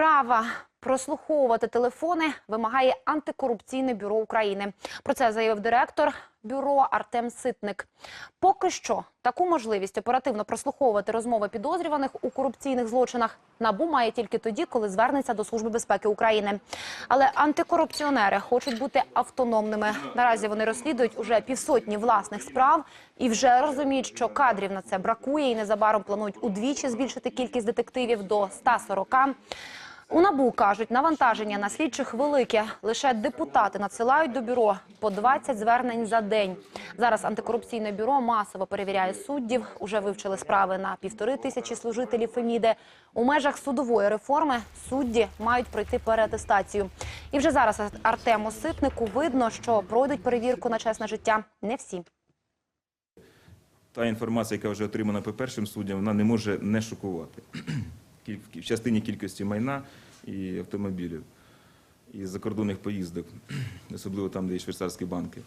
Права прослуховувати телефони вимагає антикорупційне бюро України. Про це заявив директор бюро Артем Ситник. Поки що таку можливість оперативно прослуховувати розмови підозрюваних у корупційних злочинах набу має тільки тоді, коли звернеться до Служби безпеки України. Але антикорупціонери хочуть бути автономними. Наразі вони розслідують уже півсотні власних справ і вже розуміють, що кадрів на це бракує, і незабаром планують удвічі збільшити кількість детективів до 140. У НАБУ кажуть, навантаження на слідчих велике. Лише депутати надсилають до бюро по 20 звернень за день. Зараз антикорупційне бюро масово перевіряє суддів. Уже вивчили справи на півтори тисячі служителів Феміди. У межах судової реформи судді мають пройти переатестацію. І вже зараз Артему Ситнику видно, що пройдуть перевірку на чесне життя не всі. Та інформація, яка вже отримана по першим суддям, вона не може не шокувати. В частині кількості майна і автомобілів, і закордонних поїздок, особливо там, де є швейцарські банки.